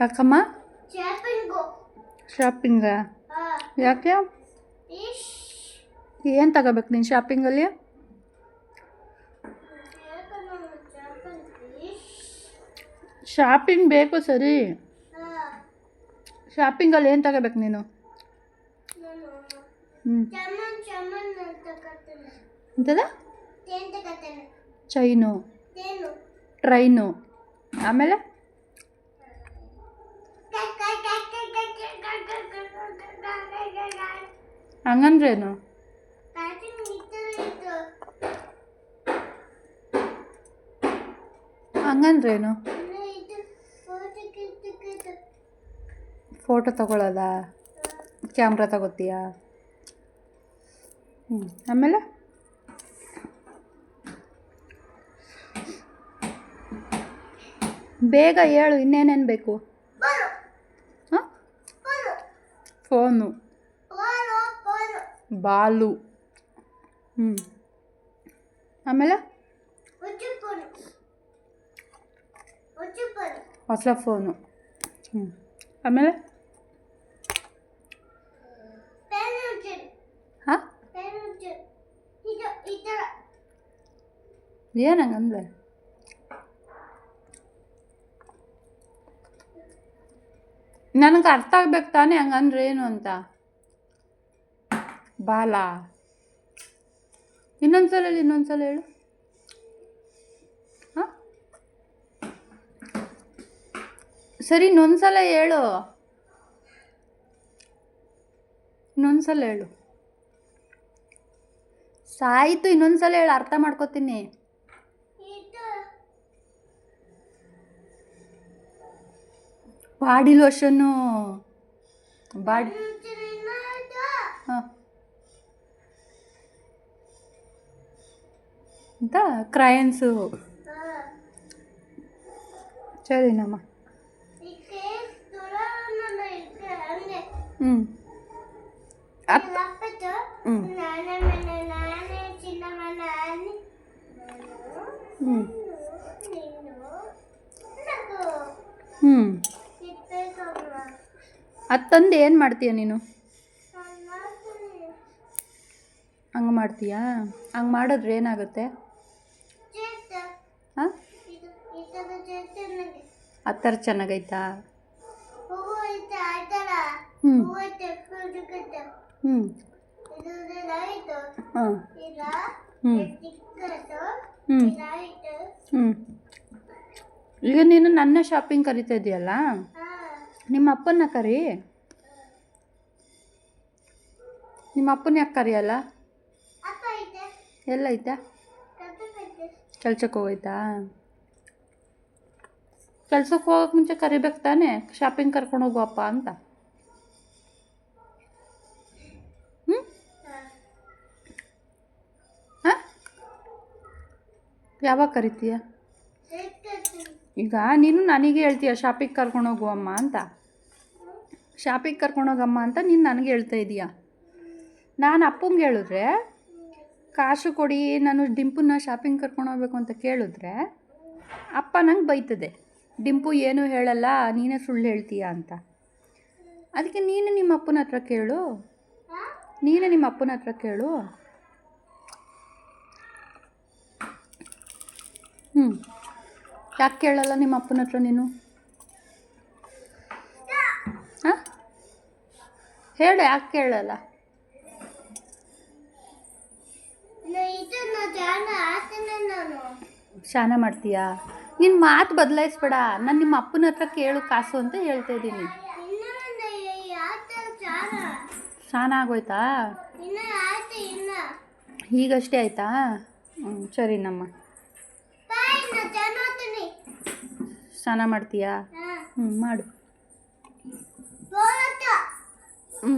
ಯಾಕಮ್ಮ? ಶಾಪಿಂಗಾ. ಯಾಕೆ? ಏನು ತಗೋಬೇಕು ನೀನು ಶಾಪಿಂಗಲ್ಲಿ? ಶಾಪಿಂಗ್ ಬೇಕು ಸರಿ. ಶಾಪಿಂಗಲ್ಲಿ ಏನು ತಗೋಬೇಕು ನೀನು? ಎಂತದ? ಚೈನು. ಟ್ರೈನು. ಆಮೇಲೆ? ಹಂಗಂದ್ರೇನು? ಹಂಗಂದ್ರೇನು? ಫೋಟೋ ತಗೊಳ್ಳೋದ ಕ್ಯಾಮ್ರಾ ತಗೋತೀಯಾ? ಹ್ಞೂ ಆಮೇಲೆ? ಬೇಗ ಹೇಳು ಇನ್ನೇನೇನು ಬೇಕು? ಹಾಂ? ಫೋನು. ಬಾಲು ಹ್ಞೂ ಆಮೇಲೆ ಹೊಸ ಫೋನು ಹ್ಞೂ ಆಮೇಲೆ ಹಾಂ ಏನು ಹಂಗಂದ್ರೆ ನನಗೆ ಅರ್ಥ ಆಗ್ಬೇಕು ತಾನೇ ಹಂಗಂದ್ರೆ ಏನು ಅಂತ ಬಾಲ. ಹೇಳಿ ಇನ್ನೊಂದು ಸಲ ಹೇಳು. ಹಾಂ? ಸರಿ, ಇನ್ನೊಂದ್ಸಲ ಹೇಳು. ಇನ್ನೊಂದು ಸಲ ಹೇಳು. ಸಾಯಿತು, ಇನ್ನೊಂದ್ಸಲ ಹೇಳು, ಅರ್ಥ ಮಾಡ್ಕೋತೀನಿ. ಬಾಡಿ ಲೋಷನ್ನು ಬಾಡಿ ಅಂತ ಕ್ರಯನ್ಸು. ಸರಿನಮ್ಮ ಹ್ಞೂ ಹ್ಞೂ ಹ್ಞೂ ಅದು ತಂದು ಏನು ಮಾಡ್ತೀಯ ನೀನು? ಹಂಗೆ ಮಾಡ್ತೀಯಾ? ಹಂಗೆ ಮಾಡಿದ್ರೆ ಏನಾಗುತ್ತೆ? ಆ ಥರ? ಚೆನ್ನಾಗೈತಾ ಹ್ಞೂ ಹ್ಞೂ ಹಾಂ. ಹ್ಞೂ ಹ್ಞೂ ಹ್ಞೂ ಈಗ ನೀನು ನನ್ನ ಶಾಪಿಂಗ್ ಕರಿತಾ ಇದೆಯಲ್ಲ? ನಿಮ್ಮ ಅಪ್ಪನ ಕರಿ. ನಿಮ್ಮ ಅಪ್ಪನ ಯಾಕೆ ಕರಿಯಲ್ಲ? ಎಲ್ಲ ಐತಾ. ಕೆಲ್ಸಕ್ಕೆ ಹೋಗೈತಾ ಕೆಲ್ಸಕ್ಕೆ ಹೋಗೋಕೆ ಮುಂಚೆ ಕರಿಬೇಕು ತಾನೇ? ಶಾಪಿಂಗ್ ಕರ್ಕೊಂಡು ಹೋಗುವಪ್ಪ ಅಂತ. ಹ್ಞೂ ಹಾಂ? ಯಾವಾಗ ಕರಿತೀಯ? ಈಗ ನೀನು ನನಗೆ ಹೇಳ್ತೀಯ ಶಾಪಿಂಗ್ ಕರ್ಕೊಂಡು ಹೋಗುವಮ್ಮ ಅಂತ. ಶಾಪಿಂಗ್ ಕರ್ಕೊಂಡು ಹೋಗಮ್ಮ ಅಂತ ನೀನು ನನಗೆ ಹೇಳ್ತಾ ಇದೀಯ. ನಾನು ಅಪ್ಪಂಗೆ ಹೇಳಿದ್ರೆ ಕಾಸು ಕೊಡಿ, ನಾನು ಡಿಂಪುನ ಶಾಪಿಂಗ್ ಕರ್ಕೊಂಡು ಹೋಗ್ಬೇಕು ಅಂತ ಕೇಳಿದ್ರೆ ಅಪ್ಪ ನಂಗೆ ಬೈತದೆ. ಡಿಂಪು ಏನೂ ಹೇಳಲ್ಲ ನೀನೇ ಸುಳ್ಳು ಹೇಳ್ತೀಯ ಅಂತ. ಅದಕ್ಕೆ ನೀನು ನಿಮ್ಮ ಅಪ್ಪನ ಹತ್ರ ಕೇಳು. ನೀನು ನಿಮ್ಮ ಅಪ್ಪನ ಹತ್ರ ಕೇಳು. ಹ್ಞೂ ಯಾಕೆ ಕೇಳಲ್ಲ ನಿಮ್ಮ ಅಪ್ಪನ ಹತ್ರ ನೀನು? ಹಾಂ? ಹೇಳು ಯಾಕೆ ಕೇಳಲ್ಲ? ಶಾನ ಮಾಡ್ತೀಯಾ? ನಿನ್ನ ಮಾತು ಬದಲಾಯಿಸ್ಬೇಡ. ನಾನು ನಿಮ್ಮ ಅಪ್ಪನ ಹತ್ರ ಕೇಳು, ಕಾಸು ಅಂತ ಹೇಳ್ತಾ ಇದ್ದೀನಿ. ಸ್ನಾನ ಆಗೋಯ್ತಾ? ಈಗಷ್ಟೇ ಆಯ್ತಾ? ಹ್ಞೂ ಸರಿನಮ್ಮ ಸ್ನಾನ ಮಾಡ್ತೀಯಾ? ಹ್ಞೂ ಮಾಡು. ಹ್ಞೂ